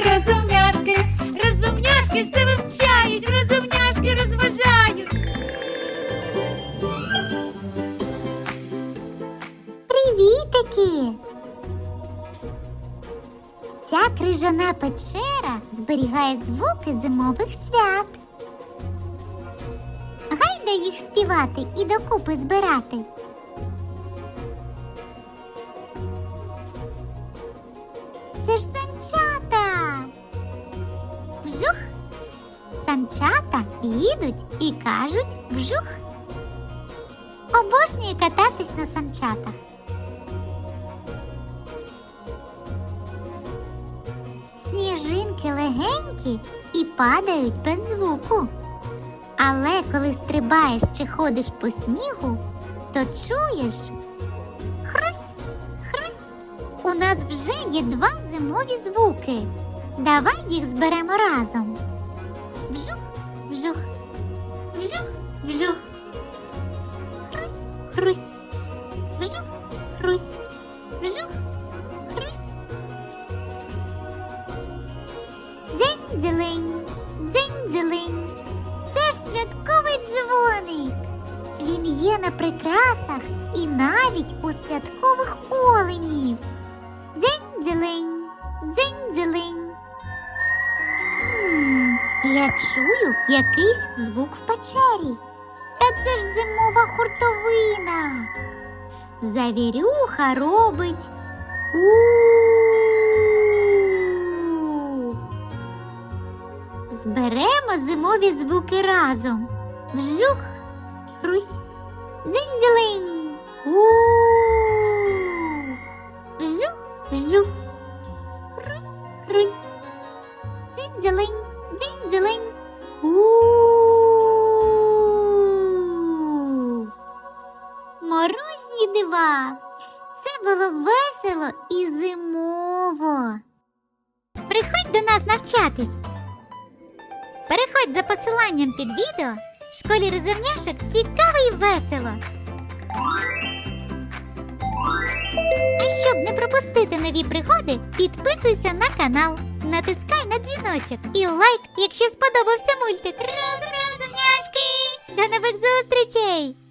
розумняшки, розумняшки все вивчають, розумняшки розважають. Привітики! Ця крижана печера зберігає звуки зимових свят. Гайда їх співати і докупи збирати. Це ж санчата. Вжух. Санчата їдуть і кажуть вжух. Обожнюю кататись на санчатах. Сніжинки легенькі і падають без звуку. Але коли стрибаєш чи ходиш по снігу, то чуєш хрусь, хрусь. У нас вже є два зимові звуки. Давай їх зберемо разом. Вжух, вжух, вжух, вжух. Хрусь, хрусь, вжух, хрусь, вжух, хрусь. Дзень-дзелень, дзень-дзелень. Це ж святковий дзвоник. Він є на прикрасах і навіть у святкових оленів. Я чую якийсь звук в печері. Та це ж зимова хуртовина. Завірюха робить. У. Зберемо зимові звуки разом. Вжух, хрусь, дзинь-дзелень. У. Вжух, вжух. Хрусь, хрусь. Морозні дива. Це було весело і зимово. Приходь до нас навчатись. Переходь за посиланням під відео. В школі розумняшок цікаво і весело. А щоб не пропустити нові пригоди, підписуйся на канал, натискай на дзвіночок і лайк, якщо сподобався мультик. Разом розумняшки! До нових зустрічей!